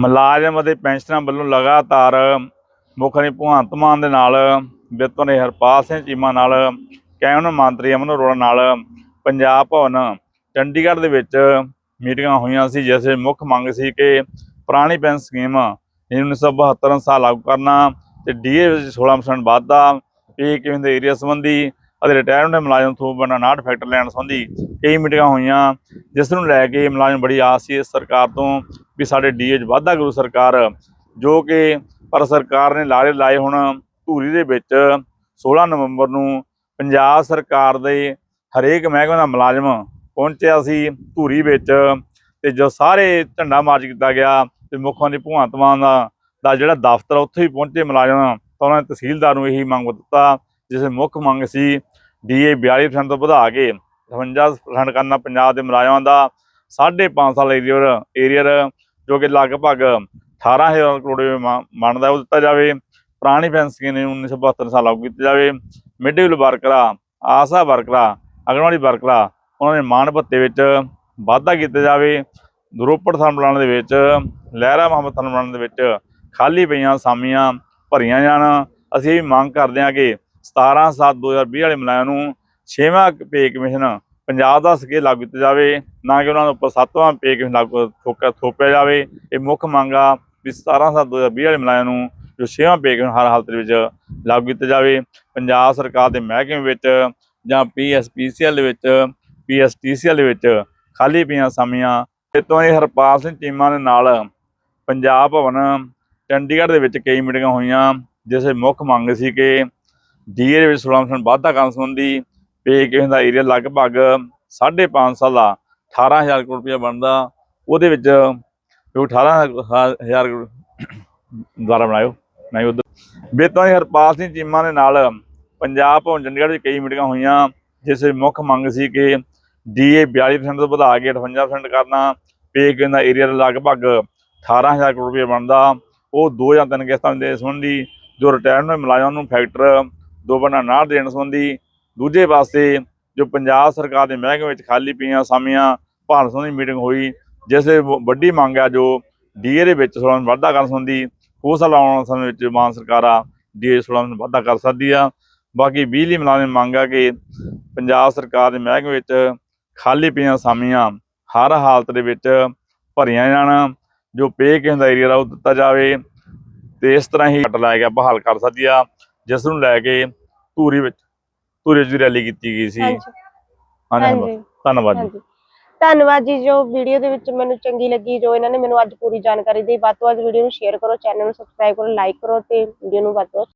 ਮੁਲਾਜ਼ਮ ਅਤੇ ਪੈਨਸ਼ਨਰਾਂ ਵੱਲੋਂ ਲਗਾਤਾਰ ਮੁੱਖ ਮੰਤਰੀ ਭਗਵੰਤ ਮਾਨ ਦੇ ਨਾਲ ਵਿੱਤ ਨੇ ਹਰਪਾਲ ਸਿੰਘ ਚੀਮਾ ਨਾਲ ਕੈਬਨਿਟ ਮੰਤਰੀ ਅਮਨ ਅਰੋੜਾ ਨਾਲ ਪੰਜਾਬ ਭਵਨ ਚੰਡੀਗੜ੍ਹ ਦੇ ਵਿੱਚ ਮੀਟਿੰਗਾਂ ਹੋਈਆਂ ਸੀ, ਜਿਸ ਵਿੱਚ ਮੁੱਖ ਮੰਗ ਸੀ ਕਿ ਪੁਰਾਣੀ ਪੈਨਸ਼ਨ ਸਕੀਮ ਜਿਹਨੂੰ 1972 ਸਾਲ ਲਾਗੂ ਕਰਨਾ ਤੇ ਡੀਏ ਵਿੱਚ 16% ਵਾਧਾ ਪੇ ਕਿਵੇਂ ਦੇ ਏਰੀਆ ਸੰਬੰਧੀ ਅਤੇ ਰਿਟਾਇਰਮੈਂਟ ਮੁਲਾਜ਼ਮ ਤੋਂ ਬਣਾ ਨਾਟ ਫੈਕਟਰ ਲੈਣ ਸੰਬੰਧੀ ਕਈ ਮੀਟਿੰਗਾਂ ਹੋਈਆਂ, ਜਿਸ ਨੂੰ ਲੈ ਕੇ ਮੁਲਾਜ਼ਮ ਬੜੀ ਆਸ ਸੀ ਇਸ ਸਰਕਾਰ ਤੋਂ ਵੀ ਸਾਡੇ ਡੀਏ 'ਚ ਵਾਧਾ ਕਰੂ ਸਰਕਾਰ, ਜੋ ਕਿ ਪਰ ਸਰਕਾਰ ਨੇ ਲਾਰੇ ਲਾਏ ਹੁਣ ਧੂਰੀ ਦੇ ਵਿੱਚ 16 ਨਵੰਬਰ ਨੂੰ ਪੰਜਾਬ ਸਰਕਾਰ ਦੇ ਹਰੇਕ ਮਹਿਕਮੇ ਦਾ ਮੁਲਾਜ਼ਮ ਪਹੁੰਚਿਆ ਸੀ ਧੂਰੀ ਵਿੱਚ ਤੇ ਜੋ ਸਾਰੇ ਝੰਡਾ ਮਾਰਚ ਕੀਤਾ ਗਿਆ ਤੇ ਮੁੱਖ ਮੰਤਰੀ ਭਗਵੰਤ ਮਾਨ ਦਾ ਜਿਹੜਾ ਦਫ਼ਤਰ ਉੱਥੇ ਹੀ ਪਹੁੰਚੇ ਮੁਲਾਜ਼ਮ ਤਾਂ ਉਹਨਾਂ ਨੇ ਤਹਿਸੀਲਦਾਰ ਨੂੰ ਇਹੀ ਮੰਗ ਦਿੱਤਾ ਜਿਸ ਦੀ ਮੁੱਖ ਮੰਗ ਸੀ ਡੀਏ 42% ਤੋਂ ਵਧਾ ਕੇ 58% ਕਰਨਾ ਪੰਜਾਬ ਦੇ ਮੁਲਾਜ਼ਮਾਂ ਦਾ 5.5 ਸਾਲ ਏਰੀਅਰ ਏਰੀਅਰ ਜੋ ਕਿ ਲਗਭਗ 18000 ਕਰੋੜ ਰੁਪਏ ਮ- ਉਹ ਦਿੱਤਾ ਜਾਵੇ। ਪੁਰਾਣੀ ਪੈਨਸ਼ਨ ਸਕੀਮ ਨੂੰ 1972 ਸਾਲ ਲਾਗੂ ਕੀਤਾ ਜਾਵੇ। ਮਿਡ ਡੇ ਵਰਕਰਾਂ ਆਸਾ ਵਰਕਰਾਂ ਅੰਗਨਵਾੜੀ ਵਰਕਰਾਂ ਉਹਨਾਂ ਦੇ ਮਾਣ ਭੱਤੇ ਵਿੱਚ ਵਾਧਾ ਕੀਤਾ ਜਾਵੇ। ਰੋਪੜ ਥਰਮਲਾਂ ਦੇ ਵਿੱਚ, ਲਹਿਰਾ ਮੁਹੰਮਦ ਥਰਮਲਾਂ ਦੇ ਵਿੱਚ ਖਾਲੀ ਪਈਆਂ ਅਸਾਮੀਆਂ ਭਰੀਆਂ ਜਾਣ। ਅਸੀਂ ਇਹ ਵੀ ਮੰਗ ਕਰਦੇ ਹਾਂ ਕਿ 17 7 2020 ਵਾਲੇ ਮੁਲਾਜ਼ਮਾਂ ਨੂੰ 6ਵਾਂ ਪੇ ਕਮਿਸ਼ਨ ਪੰਜਾਬ ਦਾ ਸਕੇ ਲਾਗੂ ਕੀਤਾ ਜਾਵੇ, ਨਾ ਕਿ ਉਹਨਾਂ ਦੇ ਉੱਪਰ 7ਵਾਂ ਪੇ ਕਮਿਸ਼ਨ ਲਾਗੂ ਥੋਕਾ ਥੋਪਿਆ ਜਾਵੇ। ਇਹ ਮੁੱਖ ਮੰਗ ਆ ਵੀ 17 7 2020 ਵਾਲੇ ਮੁਲਾਜ਼ਮਾਂ ਨੂੰ ਜੋ 6ਵਾਂ ਪੇ ਕਮਿਸ਼ਨ ਹਰ ਹਾਲਤ ਦੇ ਵਿੱਚ ਲਾਗੂ ਕੀਤਾ ਜਾਵੇ। ਪੰਜਾਬ ਸਰਕਾਰ ਦੇ ਮਹਿਕਮੇ ਵਿੱਚ ਜਾਂ ਪੀਐਸਪੀਸੀਐਲ ਦੇ ਵਿੱਚ ਪੀਐਸਟੀਸੀਐਲ ਦੇ ਵਿੱਚ ਖਾਲੀ ਪਈਆਂ ਅਸਾਮੀਆਂ ਇਤੋਂ ਇਹ ਹਰਪਾਲ ਸਿੰਘ ਚੀਮਾ ਦੇ ਨਾਲ ਪੰਜਾਬ ਭਵਨ ਚੰਡੀਗੜ੍ਹ ਦੇ ਵਿੱਚ ਕਈ ਮੀਟਿੰਗਾਂ ਹੋਈਆਂ, ਜਿਸ ਵਿੱਚ ਮੁੱਖ ਮੰਗ ਸੀ ਕਿ ਡੀਏ ਦੇ ਵਿੱਚ 16% ਵਾਧਾ ਕਰਨ ਸੰਬੰਧੀ ਪੇ ਕਿਸੇ ਦਾ ਏਰੀਆ ਲਗਭਗ 5.5 ਸਾਲ ਦਾ 18000 ਕਰੋੜ ਰੁਪਏ ਬਣਦਾ, ਉਹਦੇ ਵਿੱਚ ਜੋ 18000 ਦੁਆਰਾ ਬਣਾਇਓ। ਮੈਂ ਉਧਰ ਬੇਤੋਂ ਹੀ ਹਰਪਾਲ ਸਿੰਘ ਚੀਮਾ ਦੇ ਨਾਲ ਪੰਜਾਬ ਭਵਨ ਚੰਡੀਗੜ੍ਹ ਵਿੱਚ ਕਈ ਮੀਟਿੰਗਾਂ ਹੋਈਆਂ, ਜਿਸ ਵਿੱਚ ਮੁੱਖ ਮੰਗ ਸੀ ਕਿ ਡੀਏ 42% ਤੋਂ ਵਧਾ ਕੇ 58% ਕਰਨਾ ਪੇ ਕਿਸੇ ਦਾ ਏਰੀਆ ਲਗਭਗ 18000 ਕਰੋੜ ਰੁਪਏ ਬਣਦਾ। ਉਹ ਦੋ ਜਾਂ ਤਿੰਨ ਕਿਸ਼ਤਾਂ ਦੇ ਸੰਬੰਧੀ ਜੋ ਰਿਟਾਇਰਮੈਂਟ ਮੁਲਾਜ਼ਮਾਂ ਨੂੰ ਫੈਕਟਰ ਦੋ ਬਣਾ ਨਾੜ ਦੇਣ ਸੰਬੰਧੀ ਦੂਜੇ ਪਾਸੇ ਜੋ ਪੰਜਾਬ ਸਰਕਾਰ ਦੇ ਮਹਿਕਮੇ ਵਿੱਚ ਖਾਲੀ ਪਈਆਂ ਅਸਾਮੀਆਂ ਭਾਰਤ ਸੰਬੰਧੀ ਮੀਟਿੰਗ ਹੋਈ, ਜਿਸ ਦੇ ਵੱਡੀ ਮੰਗ ਆ ਜੋ ਡੀਏ ਦੇ ਵਿੱਚ 16 ਵਾਧਾ ਕਰਨ ਸੰਬੰਧੀ ਹੋ ਸਾਲ ਆਉਣ ਵਾਲੇ ਸਮੇਂ ਵਿੱਚ ਮਾਨ ਸਰਕਾਰ ਆ ਡੀਏ 16 ਵਾਧਾ ਕਰ ਸਕਦੀ ਆ। ਬਾਕੀ ਬਿਜਲੀ ਮੁਲਾਜ਼ਮ ਦੀ ਮੰਗ ਆ ਕਿ ਪੰਜਾਬ ਸਰਕਾਰ ਦੇ ਮਹਿਕਮੇ ਵਿੱਚ ਖਾਲੀ ਪਈਆਂ ਅਸਾਮੀਆਂ ਹਰ ਹਾਲਤ ਦੇ ਵਿੱਚ ਭਰੀਆਂ ਜਾਣ, ਜੋ ਪੇ ਕਿਸੇ ਦਾ ਏਰੀਆ ਉਹ ਦਿੱਤਾ ਜਾਵੇ ਤੇ ਇਸ ਤਰ੍ਹਾਂ ਹੀ ਘਟ ਲਾਇਆ ਗਿਆ, ਬਹਾਲ ਕਰ ਸਕਦੀ ਆ। ਜਿਸ ਨੂੰ ਲੈ ਕੇ ਧੂਰੀ ਵਿੱਚ ਧੂਰੀ ਵੀ ਰੈਲੀ ਕੀਤੀ ਗਈ ਸੀ। ਹਾਂਜੀ। ਧੰਨਵਾਦ ਜੀ। ਧੰਨਵਾਦ ਜੀ ਜੋ ਵੀਡੀਓ ਦੇ ਵਿੱਚ ਮੈਨੂੰ ਚੰਗੀ ਲੱਗੀ ਜੋ ਇਹਨਾਂ ਨੇ ਮੈਨੂੰ ਅੱਜ ਪੂਰੀ ਜਾਣਕਾਰੀ ਦਿੱਤੀ ਵੱਧ ਤੋਂ ਵੱਧ ਵੀਡੀਓ ਨੂੰ ਸ਼ੇਅਰ ਕਰੋ ਚੈਨਲ ਨੂੰ ਸਬਸਕ੍ਰਾਈਬ ਕਰੋ ਲਾਈਕ ਕਰੋ ਤੇ ਵੀਡੀਓ ਨੂੰ ਵੱਧ ਤੋਂ